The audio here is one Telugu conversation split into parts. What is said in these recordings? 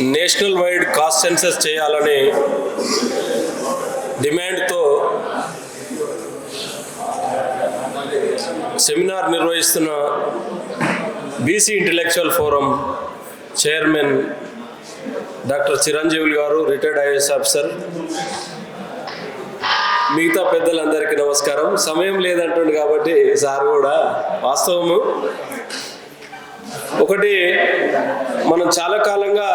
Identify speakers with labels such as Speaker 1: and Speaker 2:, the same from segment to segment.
Speaker 1: నేషనల్ వైడ్ కాస్ట్ సెన్సస్ చేయాలని డిమాండ్తో సెమినార్ నిర్వహిస్తున్న BC intellectual forum chairman doctor Chiranjeevulu garu retired IAS officer మిగతా పెద్దలందరికీ నమస్కారం. సమయం లేదంటుండు కాబట్టి సార్ కూడా వాస్తవము. ఒకటి మనం చాలా కాలంగా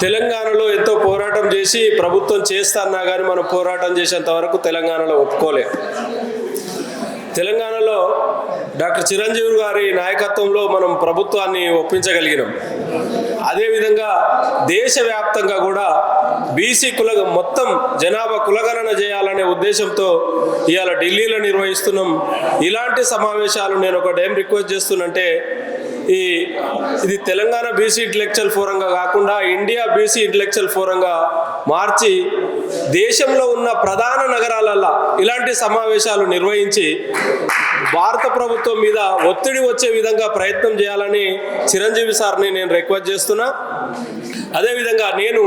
Speaker 1: తెలంగాణలో ఎంతో పోరాటం చేసి ప్రభుత్వం చేస్తాన్నా కానీ మనం పోరాటం చేసేంత వరకు తెలంగాణలో ఒప్పుకోలే. తెలంగాణలో డాక్టర్ చిరంజీవి గారి నాయకత్వంలో మనం ప్రభుత్వాన్ని ఒప్పించగలిగినాం. అదేవిధంగా దేశవ్యాప్తంగా కూడా బీసీ కుల మొత్తం జనాభా కులగణన చేయాలనే ఉద్దేశంతో ఇవాళ ఢిల్లీలో నిర్వహిస్తున్నాం. ఇలాంటి సమావేశాలు నేను ఒకటి ఏం రిక్వెస్ట్ చేస్తున్నంటే ఈ ఇది తెలంగాణ బీసీ ఇంటలెక్చువల్ ఫోరంగా కాకుండా ఇండియా బీసీ ఇంటలెక్చువల్ ఫోరంగా మార్చి దేశంలో ఉన్న ప్రధాన నగరాలల్లో ఇలాంటి సమావేశాలు నిర్వహించి భారత ప్రభుత్వం మీద ఒత్తిడి వచ్చే విధంగా ప్రయత్నం చేయాలని చిరంజీవి సార్ని నేను రిక్వెస్ట్ చేస్తున్నా. అదేవిధంగా నేను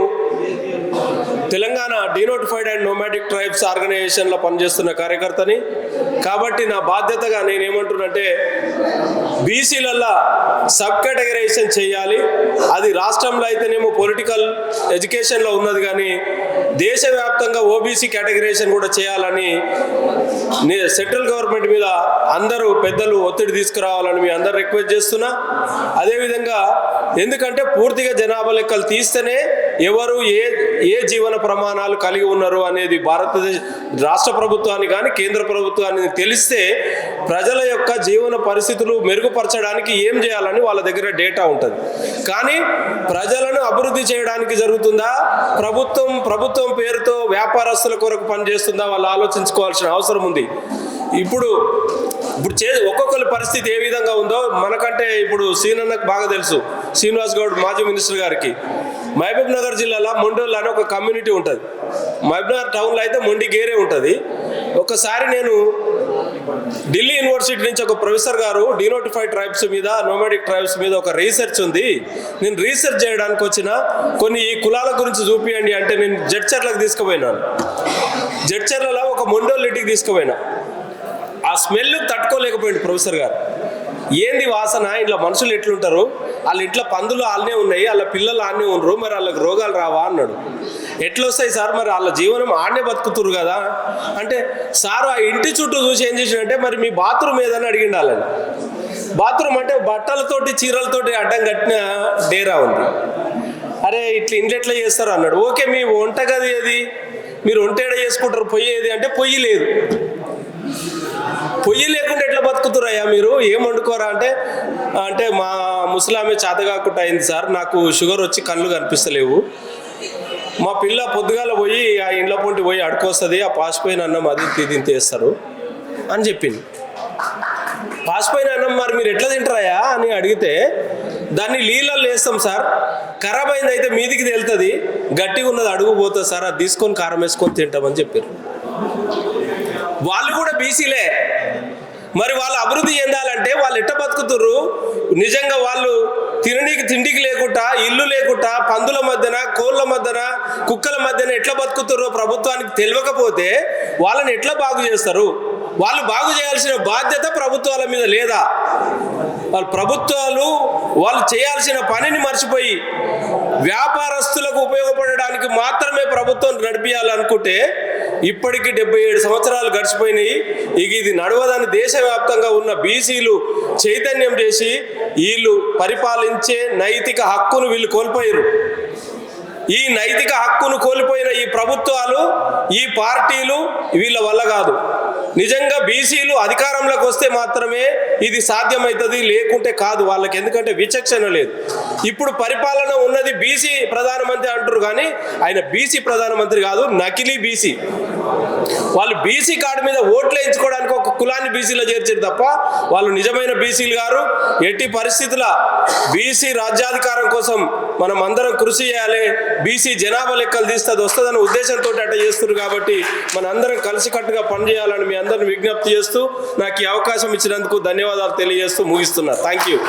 Speaker 1: Telangana denotified and nomadic tribes ఆర్గనైజేషన్లో పనిచేస్తున్న కార్యకర్తని కాబట్టి నా బాధ్యతగా నేను ఏమంటున్నంటే బీసీలల్లో సబ్ కేటగరైజేషన్ చేయాలి. అది రాష్ట్రంలో అయితేనేమో పొలిటికల్ ఎడ్యుకేషన్లో ఉన్నది కానీ దేశవ్యాప్తంగా ఓబీసీ కేటగరైజేషన్ కూడా చేయాలని సెంట్రల్ గవర్నమెంట్ మీద అందరూ పెద్దలు ఒత్తిడి తీసుకురావాలని మీ అందరు రిక్వెస్ట్ చేస్తున్నా. అదేవిధంగా ఎందుకంటే పూర్తిగా జనాభా లెక్కలు తీస్తేనే ఎవరు ఏ ఏ జీవన ప్రమాణాలు కలిగి ఉన్నారు అనేది భారతదేశ రాష్ట్ర ప్రభుత్వాన్ని కానీ కేంద్ర ప్రభుత్వాన్ని తెలిస్తే ప్రజల యొక్క జీవన పరిస్థితులు మెరుగుపరచడానికి ఏం చేయాలని వాళ్ళ దగ్గర డేటా ఉంటుంది. కానీ ప్రజలను అభివృద్ధి చేయడానికి జరుగుతుందా? ప్రభుత్వం ప్రభుత్వం పేరుతో వ్యాపారస్తుల కొరకు పనిచేస్తుందా? వాళ్ళు ఆలోచించుకోవాల్సిన అవసరం ఉంది. ఇప్పుడు ఇప్పుడు చే ఒక్కొక్కరి పరిస్థితి ఏ విధంగా ఉందో మనకంటే ఇప్పుడు సీనన్నకు బాగా తెలుసు. శ్రీనివాస్ గౌడ్ మాజీ మినిస్టర్ గారికి. మహబూబ్ నగర్ జిల్లాలో మొండోళ్ళు అని ఒక కమ్యూనిటీ ఉంటుంది. మహబూబ్ నగర్ టౌన్లో అయితే మొండి గేరే ఉంటుంది. ఒకసారి నేను ఢిల్లీ యూనివర్సిటీ నుంచి ఒక ప్రొఫెసర్ గారు డినోటిఫైడ్ ట్రైబ్స్ మీద నోమాడిక్ ట్రైబ్స్ మీద ఒక రీసెర్చ్ ఉంది. నేను రీసెర్చ్ చేయడానికి వచ్చిన కొన్ని ఈ కులాల గురించి చూపియండి అంటే నేను జడ్చర్లకు తీసుకుపోయినాను. జడ్చర్లలో ఒక మొండోళ్ళ ఇంటికి తీసుకుపోయినా. ఆ స్మెల్ తట్టుకోలేకపోయింది ప్రొఫెసర్ గారు. ఏంది వాసన? ఇంట్లో మనుషులు ఎట్లుంటారు? వాళ్ళ ఇంట్లో పందులు వాళ్ళనే ఉన్నాయి వాళ్ళ పిల్లలు ఆడనే ఉండరు మరి వాళ్ళకి రోగాలు రావా అన్నాడు. ఎట్లా వస్తాయి సార్ మరి వాళ్ళ జీవనం? ఆడనే బతుకుతురు కదా. అంటే సార్ ఆ ఇంటి చుట్టూ చూసి ఏం చేసినంటే మరి మీ బాత్రూమ్ ఏదని అడిగిండు వాళ్ళని. బాత్రూమ్ అంటే బట్టలతోటి చీరలతోటి అడ్డం కట్టిన డేరా ఉంది. అరే ఇట్లా ఇంట్లో ఎట్లా చేస్తారు అన్నాడు. ఓకే మీ వంటగది ఏది? మీరు వంట ఏడ చేసుకుంటారు? పొయ్యి ఏది? అంటే పొయ్యి లేదు. పొయ్యి లేకుండా ఎట్లా బతుకుతురయ్యా మీరు? ఏం వండుకోరా అంటే అంటే మా ముసలామె చేత కాకుండా అయింది సార్. నాకు షుగర్ వచ్చి కళ్ళు కనిపిస్తలేవు. మా పిల్ల పొద్దుగాల పోయి ఆ ఇండ్ల పొంటి పోయి అడుకొస్తుంది ఆ పాసిపోయిన అన్నం అది ఇది తింటేస్తారు అని చెప్పింది. పాసిపోయిన అన్నం మరి మీరు ఎట్లా తింటారయా అని అడిగితే దాన్ని నీళ్ళల్లో వేస్తాం సార్. ఖరాబ్ అయింది అయితే మీదికి తేలుతుంది. గట్టిగా ఉన్నది అడుగు పోతుంది సార్. అది తీసుకొని కారం వేసుకొని తింటామని చెప్పారు. వాళ్ళు కూడా బీసీలే. మరి వాళ్ళు అభివృద్ధి చెందాలంటే వాళ్ళు ఎట్ట బతుకుతుర్రు? నిజంగా వాళ్ళు తిననీకి తిండికి లేకుండా ఇల్లు లేకుండా పందుల మధ్యన కోళ్ళ మధ్యన కుక్కల మధ్యన ఎట్లా బతుకుతుర్రో ప్రభుత్వానికి తెలియకపోతే వాళ్ళని ఎట్లా బాగు చేస్తారు? వాళ్ళు బాగు చేయాల్సిన బాధ్యత ప్రభుత్వాల మీద లేదా? వాళ్ళ ప్రభుత్వాలు వాళ్ళు చేయాల్సిన పనిని మర్చిపోయి వ్యాపారస్తులకు ఉపయోగపడడానికి మాత్రమే ప్రభుత్వం నడిపించాలనుకుంటే ఇప్పటికీ డెబ్బై ఏడు సంవత్సరాలు గడిచిపోయినాయి. ఇక ఇది నడవదని దేశవ్యాప్తంగా ఉన్న బీసీలు చైతన్యం చేసి వీళ్ళు పరిపాలించే నైతిక హక్కును వీళ్ళు కోల్పోయారు ఈ నైతిక హక్కును కోల్పోయిన ఈ ప్రభుత్వాలు ఈ పార్టీలు వీళ్ళ వల్ల కాదు. నిజంగా బీసీలు అధికారంలోకి వస్తే మాత్రమే ఇది సాధ్యమవుతుంది లేకుంటే కాదు. వాళ్ళకి ఎందుకంటే విచక్షణ లేదు. ఇప్పుడు పరిపాలన ఉన్నది బీసీ ప్రధానమంత్రి అంటారు కానీ ఆయన బీసీ ప్రధానమంత్రి కాదు నకిలీ బీసీ. వాళ్ళు బీసీ కార్డు మీద ఓట్లు వేయించుకోవడానికి ఒక కులాన్ని బీసీలో చేర్చారు తప్ప వాళ్ళు నిజమైన బీసీలు గారు. ఎట్టి పరిస్థితుల బీసీ రాజ్యాధికారం కోసం మనం అందరం కృషి చేయాలి. బీసీ జనాభా లెక్కలు తీస్తే అది వస్తుందన్న ఉద్దేశంతో అట్ట చేస్తున్నారు కాబట్టి మన అందరం కలిసికట్టుగా పనిచేయాలని మీ అందరిని విజ్ఞప్తి చేస్తూ నాకు ఈ అవకాశం ఇచ్చినందుకు ధన్యవాదాలు తెలియజేస్తూ ముగిస్తున్నా. Thank you